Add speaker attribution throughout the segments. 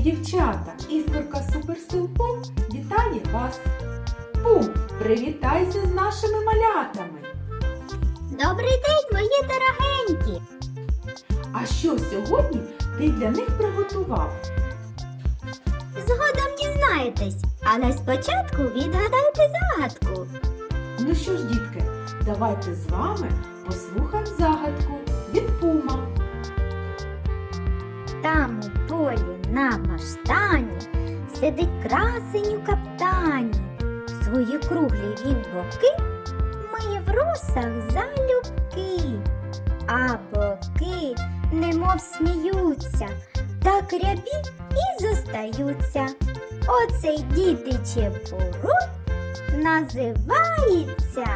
Speaker 1: дівчата! Іскорка Суперсил Пум вітає вас! Пум, привітайся з нашими малятами!
Speaker 2: Добрий день, мої дорогенькі!
Speaker 1: А що сьогодні ти для них приготував?
Speaker 2: Згодом дізнаєтесь, але спочатку відгадайте загадку.
Speaker 1: Ну що ж, дітки, давайте з вами послухаємо загадку від Пума.
Speaker 2: Там сидить красень у каптані. Свої круглі він боки миє в росах залюбки, а боки немов сміються, так рябі і зостаються. Оцей дітиче чепуру називається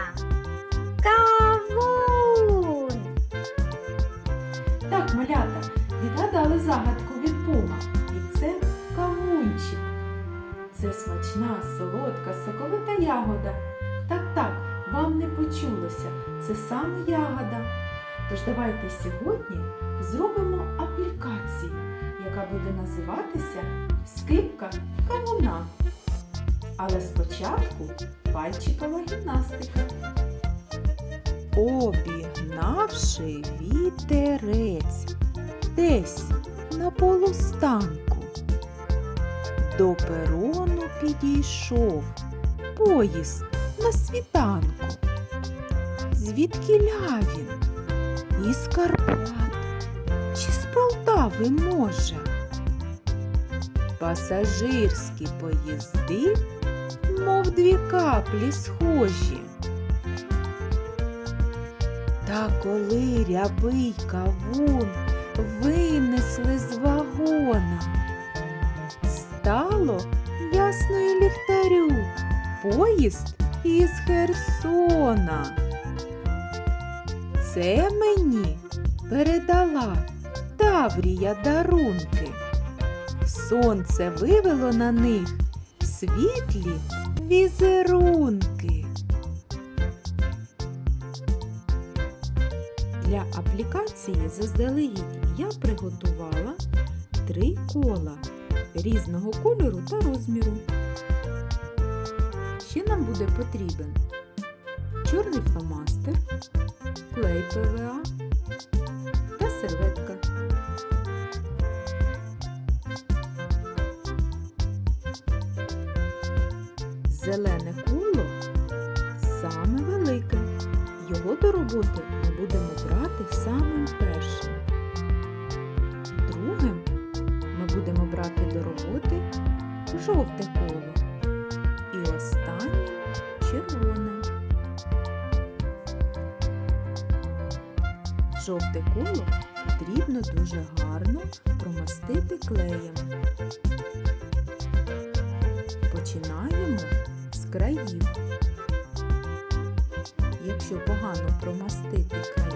Speaker 1: солодка, соковита ягода. Так, так, вам не почулося. Це саме ягода. Тож давайте сьогодні зробимо аплікацію, яка буде називатися Скипка кавуна. Але спочатку пальчикова гімнастика. Обігнавши вітерець десь на полустанку, до перону підійшов поїзд на світанку. Звідкіля він? Із Карпат чи з Полтави може? Пасажирські поїзди, мов дві каплі схожі. Та коли рябий кавун винесли з вагона, стало ясно і ліхтарю поїзд із Херсона. Це мені передала Таврія дарунки. Сонце вивело на них світлі візерунки. Для аплікації заздалегідь я приготувала три кола різного кольору та розміру. Ще нам буде потрібен чорний фломастер, клей ПВА та серветка. Зелене коло саме велике. Його до роботи ми будемо брати самим жовте коло. І останнє червоне. Жовте коло потрібно дуже гарно промастити клеєм. Починаємо з країв. Якщо погано промастити края,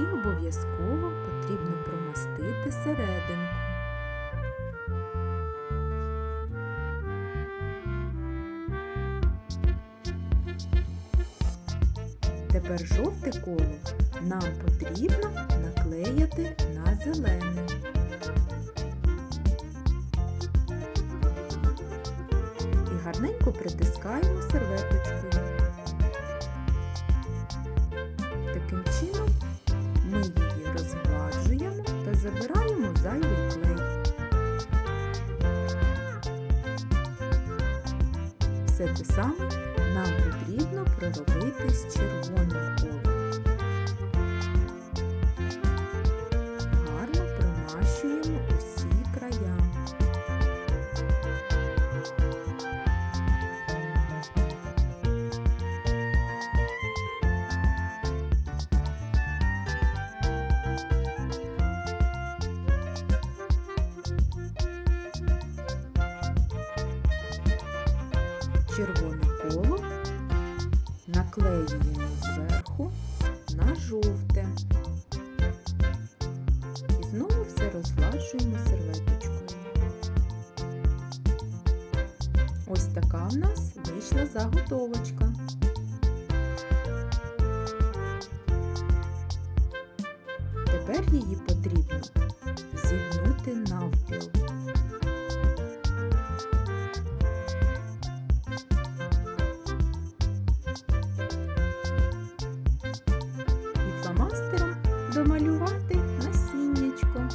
Speaker 1: І обов'язково потрібно промастити серединку. Тепер жовте коло нам потрібно наклеяти на зелене. І гарненько притискаємо серветочкою. Таким чином ми її розгладжуємо та забираємо зайвий клей. Все те саме нам потрібно проробити з червоним колом. Червоне коло наклеюємо зверху на жовте. І знову все розгладжуємо серветочкою. Ось така в нас вийшла заготовочка. Тепер її потрібно зігнути навпіл. Домалювати насіннячко.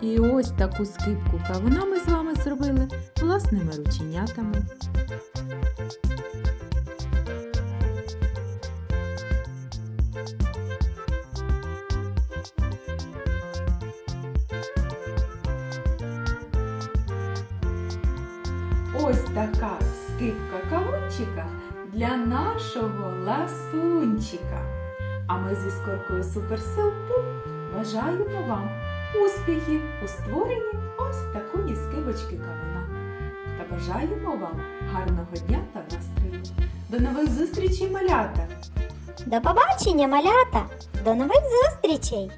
Speaker 1: І ось таку скипку кавуна ми з вами зробили власними рученятами. Ось така скипка кавунчика для нашого ласунчика. А ми зі скоркою суперсил Пуп бажаємо вам успіхів у створенні ось такої скибочки кавуна. Та бажаємо вам гарного дня та настрою. До нових зустрічей, малята!
Speaker 2: До побачення, малята! До нових зустрічей!